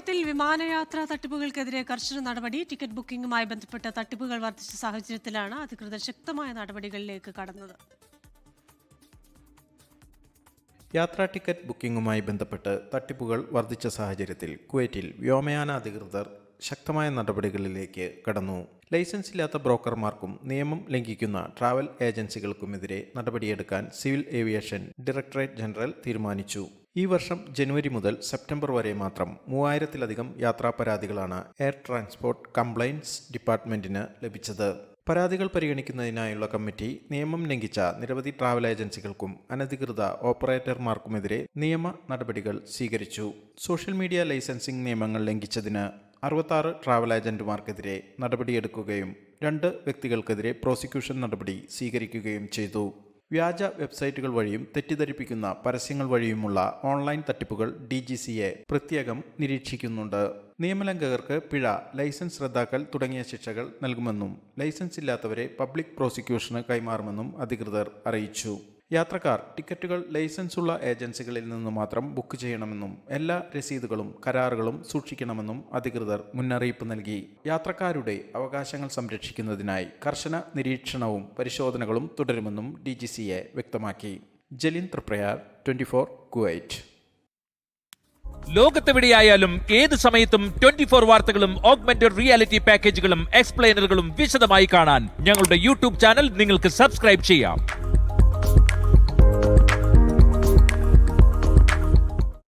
കുവൈത്തിൽ വിമാനയാത്രാ തട്ടിപ്പുകൾക്കെതിരെ കർശന നടപടി ടിക്കറ്റ് ബുക്കിംഗുമായി ബന്ധപ്പെട്ട തട്ടിപ്പുകൾ വർദ്ധിച്ച സാഹചര്യത്തിലാണ് അധികൃതർ ശക്തമായ നടപടികളിലേക്ക് കടന്നത്. യാത്രാ ടിക്കറ്റ് ബുക്കിംഗുമായി ബന്ധപ്പെട്ട് തട്ടിപ്പുകൾ വർദ്ധിച്ച സാഹചര്യത്തിൽ കുവൈറ്റിൽ വ്യോമയാന അധികൃതർ ശക്തമായ നടപടികളിലേക്ക് കടന്നു. ലൈസൻസ് ഇല്ലാത്ത ബ്രോക്കർമാർക്കും നിയമം ലംഘിക്കുന്ന ട്രാവൽ ഏജൻസികൾക്കുമെതിരെ നടപടിയെടുക്കാൻ സിവിൽ ഏവിയേഷൻ ഡയറക്ടറേറ്റ് ജനറൽ തീരുമാനിച്ചു. ഈ വർഷം ജനുവരി മുതൽ സെപ്റ്റംബർ വരെ മാത്രം മൂവായിരത്തിലധികം യാത്രാ പരാതികളാണ് എയർ ട്രാൻസ്പോർട്ട് കംപ്ലൈൻസ് ഡിപ്പാർട്ട്മെന്റിന് ലഭിച്ചത്. പരാതികൾ പരിഗണിക്കുന്നതിനായുള്ള കമ്മിറ്റി നിയമം ലംഘിച്ച നിരവധി ട്രാവൽ ഏജൻസികൾക്കും അനധികൃത ഓപ്പറേറ്റർമാർക്കുമെതിരെ നിയമ നടപടികൾ സ്വീകരിച്ചു. സോഷ്യൽ മീഡിയ ലൈസൻസിംഗ് നിയമങ്ങൾ ലംഘിച്ചതിന് അറുപത്താറ് ട്രാവൽ ഏജന്റുമാർക്കെതിരെ നടപടിയെടുക്കുകയും രണ്ട് വ്യക്തികൾക്കെതിരെ പ്രോസിക്യൂഷൻ നടപടി സ്വീകരിക്കുകയും ചെയ്തു. വ്യാജ വെബ്സൈറ്റുകൾ വഴിയും തെറ്റിദ്ധരിപ്പിക്കുന്ന പരസ്യങ്ങൾ വഴിയുമുള്ള ഓൺലൈൻ തട്ടിപ്പുകൾ ഡി ജി സിയെ പ്രത്യേകം നിരീക്ഷിക്കുന്നുണ്ട്. നിയമലംഘകർക്ക് പിഴ ലൈസൻസ് റദ്ദാക്കൽ തുടങ്ങിയ ശിക്ഷകൾ നൽകുമെന്നും ലൈസൻസ് ഇല്ലാത്തവരെ പബ്ലിക് പ്രോസിക്യൂഷന് കൈമാറുമെന്നും അധികൃതർ അറിയിച്ചു. യാത്രക്കാർ ടിക്കറ്റുകൾ ലൈസൻസ് ഉള്ള ഏജൻസികളിൽ നിന്ന് മാത്രം ബുക്ക് ചെയ്യണമെന്നും എല്ലാ രസീതുകളും കരാറുകളും സൂക്ഷിക്കണമെന്നും അധികൃതർ മുന്നറിയിപ്പ് നൽകി. യാത്രക്കാരുടെ അവകാശങ്ങൾ സംരക്ഷിക്കുന്നതിനായി കർശന നിരീക്ഷണവും പരിശോധനകളും തുടരുമെന്നും ഡി ജി സി എ വ്യക്തമാക്കി. Jalin Triprayar twenty four Kuwait. ലോകത്തെവിടെയായാലും ഏത് സമയത്തും ട്വന്റി ഫോർ വാർത്തകളും ഓഗ്മെന്റഡ് റിയാലിറ്റി പാക്കേജുകളും എക്സ്പ്ലെയിനറുകളും വിശദമായി കാണാൻ ഞങ്ങളുടെ യൂട്യൂബ് ചാനൽ നിങ്ങൾക്ക് സബ്സ്ക്രൈബ് ചെയ്യാം.